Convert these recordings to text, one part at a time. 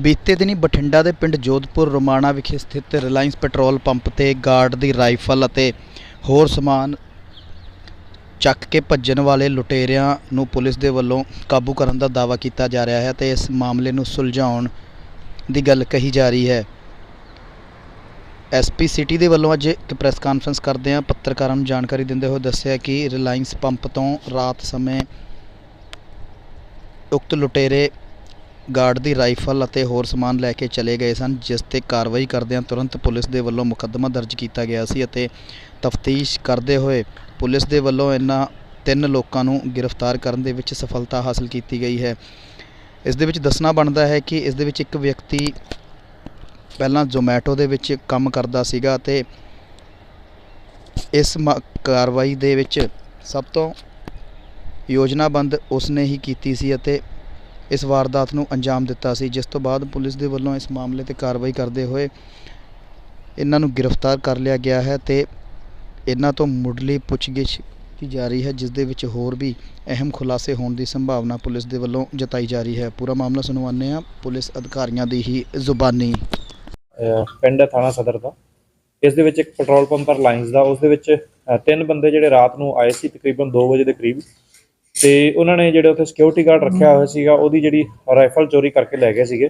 ਬੀਤੇ ਦਿਨੀ ਬਠਿੰਡਾ ਦੇ ਪਿੰਡ ਜੋਧਪੁਰ ਰੋਮਾਣਾ ਵਿਖੇ ਸਥਿਤ ਰਿਲਾਇੰਸ ਪੈਟਰੋਲ ਪੰਪ ਤੇ ਗਾਰਡ ਦੀ ਰਾਈਫਲ ਅਤੇ ਹੋਰ ਸਮਾਨ ਚੱਕ ਕੇ ਭੱਜਣ ਵਾਲੇ ਲੁਟੇਰਿਆਂ ਨੂੰ ਪੁਲਿਸ ਦੇ ਵੱਲੋਂ ਕਾਬੂ ਕਰਨ ਦਾ ਦਾਅਵਾ ਕੀਤਾ ਜਾ ਰਿਹਾ ਹੈ ਤੇ ਇਸ ਮਾਮਲੇ ਨੂੰ ਸੁਲਝਾਉਣ ਦੀ ਗੱਲ ਕਹੀ ਜਾ ਰਹੀ ਹੈ। ਐਸਪੀ ਸਿਟੀ ਦੇ ਵੱਲੋਂ ਅੱਜ ਇੱਕ ਪ੍ਰੈਸ ਕਾਨਫਰੰਸ ਕਰਦੇ ਆ ਪੱਤਰਕਾਰਾਂ ਨੂੰ ਜਾਣਕਾਰੀ ਦਿੰਦੇ ਹੋਏ ਦੱਸਿਆ ਕਿ ਰਿਲਾਇੰਸ ਪੰਪ ਤੋਂ ਰਾਤ ਸਮੇਂ ਉਕਤ ਲੁਟੇਰੇ ਗਾਰਡ ਦੀ ਰਾਈਫਲ ਅਤੇ ਹੋਰ ਸਮਾਨ ਲੈ ਕੇ ਚਲੇ ਗਏ ਸਨ, ਜਿਸ ਤੇ ਕਾਰਵਾਈ ਕਰਦਿਆਂ ਤੁਰੰਤ ਪੁਲਿਸ ਦੇ ਵੱਲੋਂ ਮੁਕੱਦਮਾ ਦਰਜ ਕੀਤਾ ਗਿਆ ਸੀ ਅਤੇ ਤਫਤੀਸ਼ ਕਰਦੇ ਹੋਏ ਪੁਲਿਸ ਦੇ ਵੱਲੋਂ ਇਹਨਾਂ ਤਿੰਨ ਲੋਕਾਂ ਨੂੰ ਗ੍ਰਿਫਤਾਰ ਕਰਨ ਦੇ ਵਿੱਚ ਸਫਲਤਾ ਹਾਸਲ ਕੀਤੀ ਗਈ ਹੈ। ਇਸ ਦੇ ਵਿੱਚ ਦੱਸਣਾ ਬਣਦਾ ਹੈ ਕਿ ਇਸ ਦੇ ਵਿੱਚ ਇੱਕ ਵਿਅਕਤੀ ਪਹਿਲਾਂ ਜ਼ੋਮੈਟੋ ਦੇ ਵਿੱਚ ਕੰਮ ਕਰਦਾ ਸੀਗਾ ਤੇ ਇਸ ਮ- ਕਾਰਵਾਈ ਦੇ ਵਿੱਚ ਸਭ ਤੋਂ ਯੋਜਨਾਬੰਦ ਉਸਨੇ ਹੀ ਕੀਤੀ ਸੀ ਅਤੇ ਇਸ ਵਾਰਦਾਤ ਨੂੰ ਅੰਜਾਮ ਦਿੱਤਾ ਸੀ, ਜਿਸ ਤੋਂ ਬਾਅਦ ਪੁਲਿਸ ਦੇ ਵੱਲੋਂ ਇਸ ਮਾਮਲੇ ਤੇ ਕਾਰਵਾਈ ਕਰਦੇ ਹੋਏ ਇਹਨਾਂ ਨੂੰ ਗ੍ਰਿਫਤਾਰ ਕਰ ਲਿਆ ਗਿਆ ਹੈ ਤੇ ਇਹਨਾਂ ਤੋਂ ਮੁੱਢਲੀ ਪੁੱਛਗਿੱਛ ਕੀਤੀ ਜਾ ਰਹੀ ਹੈ, ਜਿਸ ਦੇ ਵਿੱਚ ਹੋਰ ਵੀ ਅਹਿਮ ਖੁਲਾਸੇ ਹੋਣ ਦੀ ਸੰਭਾਵਨਾ ਪੁਲਿਸ ਦੇ ਵੱਲੋਂ ਜਤਾਈ ਜਾ ਰਹੀ ਹੈ। ਪੂਰਾ ਮਾਮਲਾ ਸੁਣਵਾਉਂਦੇ ਹਾਂ, ਪੁਲਿਸ ਅਧਿਕਾਰੀਆਂ ਦੀ ਹੀ ਜ਼ੁਬਾਨੀ। ਪਿੰਡ ਥਾਣਾ ਸਦਰ ਦਾ ਇਸ ਦੇ ਵਿੱਚ ਇੱਕ ਪੈਟਰੋਲ ਪੰਪ ਰਿਲਾਇੰਸ ਦਾ, ਉਸ ਦੇ ਵਿੱਚ ਤਿੰਨ ਬੰਦੇ ਜਿਹੜੇ ਰਾਤ ਨੂੰ ਆਏ ਸੀ, ਤਕਰੀਬਨ 2 ਵਜੇ ਦੇ ਕਰੀਬ। ਤੇ ਉਹਨਾਂ ਨੇ ਜਿਹੜੇ ਉੱਥੇ ਸਿਕਿਉਰਿਟੀ ਗਾਰਡ ਰੱਖਿਆ ਹੋਇਆ ਸੀਗਾ, ਉਹਦੀ ਜਿਹੜੀ ਰਾਈਫਲ ਚੋਰੀ ਕਰਕੇ ਲੈ ਗਏ ਸੀਗੇ।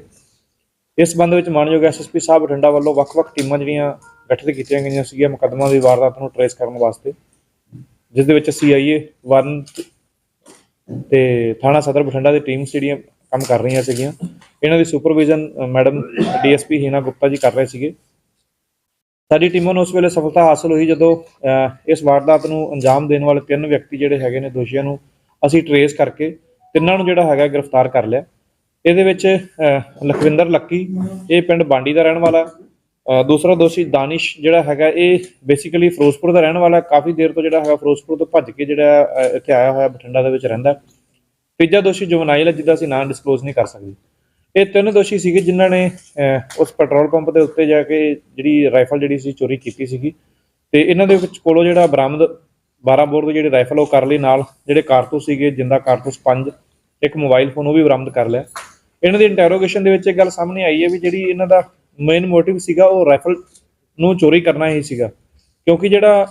ਇਸ ਸੰਬੰਧ ਵਿੱਚ ਮਾਨਯੋਗ ਐਸਐਸਪੀ ਸਾਹਿਬ ਬਠਿੰਡਾ ਵੱਲੋਂ ਵੱਖ-ਵੱਖ ਟੀਮਾਂ ਜਿਹੜੀਆਂ ਗਠਿਤ ਕੀਤੀਆਂ ਗਈਆਂ ਸੀਗੀਆਂ ਮੁਕੱਦਮਾ ਦੀ ਵਾਰਦਾਤ ਨੂੰ ਟਰੇਸ ਕਰਨ ਵਾਸਤੇ, ਜਿਸ ਦੇ ਵਿੱਚ ਸੀਆਈਏ 1 ਤੇ ਥਾਣਾ ਸਦਰ ਬਠਿੰਡਾ ਦੀ ਟੀਮਸ ਜਿਹੜੀਆਂ ਕੰਮ ਕਰ ਰਹੀਆਂ ਸੀਗੀਆਂ, ਇਹਨਾਂ ਦੀ supervision madam DSP Heena Gupta ji ਕਰ ਰਹੇ ਸੀਗੇ। ਸਾਡੀ ਟੀਮਾਂ ਨੂੰ ਉਸ ਵੇਲੇ ਸਫਲਤਾ ਹਾਸਲ ਹੋਈ ਜਦੋਂ ਇਸ ਵਾਰਦਾਤ ਨੂੰ ਅੰਜਾਮ ਦੇਣ ਵਾਲੇ ਤਿੰਨ ਵਿਅਕਤੀ ਜਿਹੜੇ ਹੈਗੇ ਨੇ ਦੋਸ਼ੀਆਂ ਨੂੰ ਅਸੀਂ ਟਰੇਸ ਕਰਕੇ ਤਿੰਨਾਂ ਨੂੰ ਜਿਹੜਾ ਹੈਗਾ ਗ੍ਰਿਫਤਾਰ ਕਰ ਲਿਆ। ਇਹਦੇ ਵਿੱਚ ਲਖਵਿੰਦਰ ਲੱਕੀ, ਇਹ ਪਿੰਡ ਬਾਂਡੀ ਦਾ ਰਹਿਣ ਵਾਲਾ ਦੂਸਰਾ ਦੋਸ਼ੀ ਦਾਨਿਸ਼ ਜਿਹੜਾ ਹੈਗਾ, ਇਹ ਬੇਸਿਕਲੀ ਫਿਰੋਜ਼ਪੁਰ ਦਾ ਰਹਿਣ ਵਾਲਾ, ਕਾਫੀ ਦੇਰ ਤੋਂ ਜਿਹੜਾ ਹੈਗਾ ਫਿਰੋਜ਼ਪੁਰ ਤੋਂ ਭੱਜ ਕੇ ਜਿਹੜਾ ਇੱਥੇ ਆਇਆ ਹੋਇਆ, ਬਠਿੰਡਾ ਦੇ ਵਿੱਚ ਰਹਿੰਦਾ। ਤੀਜਾ ਦੋਸ਼ੀ ਜਵਨਾਈਲ ਹੈ, ਜਿਹਦਾ ਅਸੀਂ ਨਾਂ ਡਿਸਕਲੋਜ਼ ਨਹੀਂ ਕਰ ਸਕਦੇ। ਇਹ ਤਿੰਨ ਦੋਸ਼ੀ ਸੀਗੇ ਜਿਨ੍ਹਾਂ ਨੇ ਉਸ ਪੈਟਰੋਲ ਪੰਪ ਦੇ ਉੱਤੇ ਜਾ ਕੇ ਜਿਹੜੀ ਰਾਈਫਲ ਜਿਹੜੀ ਸੀ, ਚੋਰੀ ਕੀਤੀ ਸੀਗੀ। ਤੇ ਇਹਨਾਂ ਦੇ ਵਿੱਚ ਕੋਲੋਂ ਜਿਹੜਾ ਬਰਾਮਦ 12 ਬੋਰ ਦੇ ਜਿਹੜੇ ਰਾਈਫਲ ਉਹ ਕਰ ਲਈ ਨਾਲ, ਜਿਹੜੇ ਕਾਰਤੂਸ ਸੀਗੇ, ਜਿੰਦਾ ਕਾਰਤੂਸ 5 ਇੱਕ ਮੋਬਾਈਲ ਫੋਨ ਉਹ ਵੀ ਬਰਾਮਦ ਕਰ ਲਿਆ। ਇਹਨਾਂ ਦੀ ਇੰਟਰੋਗੇਸ਼ਨ ਦੇ ਵਿੱਚ ਇਹ ਗੱਲ ਸਾਹਮਣੇ ਆਈ ਹੈ ਵੀ ਜਿਹੜੀ ਇਹਨਾਂ ਦਾ ਮੇਨ ਮੋਟਿਵ ਸੀਗਾ, ਉਹ ਰਾਈਫਲ ਨੂੰ ਚੋਰੀ ਕਰਨਾ ਹੀ ਸੀਗਾ। ਕਿਉਂਕਿ ਜਿਹੜਾ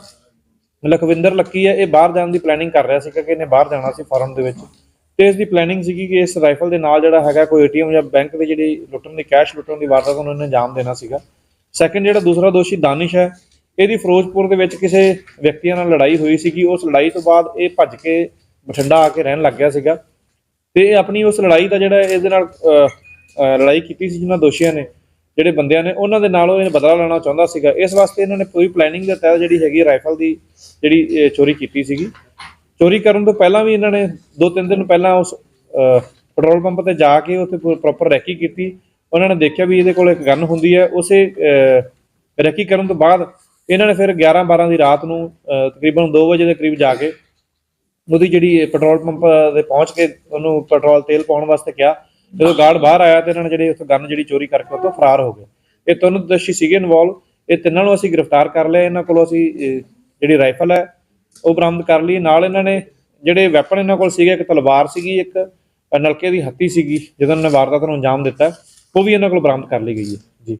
ਲਖਵਿੰਦਰ ਲੱਕੀ ਹੈ, ਇਹ ਬਾਹਰ ਜਾਣ ਦੀ ਪਲੈਨਿੰਗ ਕਰ ਰਿਹਾ ਸੀਗਾ ਕਿ ਇਹਨੇ ਬਾਹਰ ਜਾਣਾ ਸੀ ਫੋਰਨ ਦੇ ਵਿੱਚ। ਤੇ ਇਸ ਦੀ ਪਲੈਨਿੰਗ ਸੀਗੀ ਕਿ ਇਸ ਰਾਈਫਲ ਦੇ ਨਾਲ ਜਿਹੜਾ ਹੈਗਾ ਕੋਈ ਏਟੀਐਮ ਜਾਂ ਬੈਂਕ ਦੇ ਜਿਹੜੀ ਲੁੱਟਣ ਦੀ ਕੈਸ਼ ਲੁੱਟਣ ਦੀ ਵਾਰਦਾਤ ਨੂੰ ਇਹਨੇ ਅੰਜਾਮ ਦੇਣਾ ਸੀਗਾ। ਸੈਕੰਡ ਜਿਹੜਾ ਦੂਸਰਾ ਦੋਸ਼ੀ ਦਾਨਿਸ਼ ਹੈ ਇਹਦੀ ਫਿਰੋਜ਼ਪੁਰ ਦੇ ਵਿੱਚ ਕਿਸੇ ਵਿਅਕਤੀਆਂ ਨਾਲ ਲੜਾਈ ਹੋਈ ਸੀਗੀ। ਉਸ ਲੜਾਈ ਤੋਂ ਬਾਅਦ ਇਹ ਭੱਜ ਕੇ ਬਠਿੰਡਾ ਆ ਕੇ ਰਹਿਣ ਲੱਗ ਗਿਆ ਸੀਗਾ। ਤੇ ਇਹ ਆਪਣੀ ਉਸ ਲੜਾਈ ਦਾ ਜਿਹੜਾ ਇਹਦੇ ਨਾਲ ਲੜਾਈ ਕੀਤੀ ਸੀ ਜਿਨ੍ਹਾਂ ਦੋਸ਼ੀਆਂ ਨੇ, ਜਿਹੜੇ ਬੰਦਿਆਂ ਨੇ, ਉਹਨਾਂ ਦੇ ਨਾਲੋਂ ਇਹ ਬਦਲਾ ਲੈਣਾ ਚਾਹੁੰਦਾ ਸੀਗਾ। ਇਸ ਵਾਸਤੇ ਇਹਨਾਂ ਨੇ ਪੂਰੀ ਪਲੈਨਿੰਗ ਦੇ ਤਹਿਤ ਜਿਹੜੀ ਹੈਗੀ ਰਾਈਫਲ ਦੀ ਜਿਹੜੀ ਚੋਰੀ ਕੀਤੀ ਸੀਗੀ। ਚੋਰੀ ਕਰਨ ਤੋਂ ਪਹਿਲਾਂ ਵੀ ਇਹਨਾਂ ਨੇ ਦੋ ਤਿੰਨ ਦਿਨ ਪਹਿਲਾਂ ਉਸ ਪੈਟਰੋਲ ਪੰਪ ਤੇ ਜਾ ਕੇ ਉੱਥੇ ਪ੍ਰੋਪਰ ਰੈਕੀ ਕੀਤੀ। ਉਹਨਾਂ ਨੇ ਦੇਖਿਆ ਵੀ ਇਹਦੇ ਕੋਲ ਇੱਕ ਗਨ ਹੁੰਦੀ ਹੈ। ਉਸੇ ਰੈਕੀ ਕਰਨ ਤੋਂ ਬਾਅਦ ਇਹਨਾਂ ਨੇ ਫਿਰ 11 12 ਦੀ ਰਾਤ ਨੂੰ ਤਕਰੀਬਨ 2 ਵਜੇ ਦੇ ਕਰੀਬ ਜਾ ਕੇ ਉਹਦੀ ਜਿਹੜੀ ਪੈਟਰੋਲ ਪੰਪ ਦੇ ਪਹੁੰਚ ਕੇ ਉਹਨੂੰ ਪੈਟਰੋਲ ਤੇਲ ਪਾਉਣ ਵਾਸਤੇ ਕਿਹਾ। ਜਦੋਂ ਗਾਰਡ ਬਾਹਰ ਆਇਆ ਤੇ ਇਹਨਾਂ ਨੇ ਜਿਹੜੇ ਉੱਥੇ ਗਨ ਜਿਹੜੀ ਚੋਰੀ ਕਰਕੇ ਉੱਥੋਂ ਫਰਾਰ ਹੋ ਗਏ। ਇਹ ਤਿੰਨ ਦੋਸ਼ੀ ਸੀਗੇ ਇਨਵੋਲਵ ਇਹ ਤਿੰਨਾਂ ਨੂੰ ਅਸੀਂ ਗ੍ਰਿਫਤਾਰ ਕਰ ਲਿਆ। ਇਹਨਾਂ ਕੋਲੋਂ ਅਸੀਂ ਜਿਹੜੀ ਰਾਈਫਲ ਹੈ, ਉਹ ਬਰਾਮਦ ਕਰ ਲਈ। ਨਾਲ ਇਹਨਾਂ ਨੇ ਜਿਹੜੇ ਵੈਪਨ ਇਹਨਾਂ ਕੋਲ ਸੀਗੇ, ਇੱਕ ਤਲਵਾਰ ਸੀਗੀ, ਇੱਕ ਨਲਕੇ ਦੀ ਹੱਤੀ ਸੀਗੀ ਜਿਹਨਾਂ ਨੇ ਵਾਰਦਾਤ ਨੂੰ ਅੰਜਾਮ ਦਿੱਤਾ। ਉਹ ਵੀ ਇਹਨਾਂ ਕੋਲ ਬਰਾਮਦ ਕਰ ਲਈ ਗਈ ਹੈ।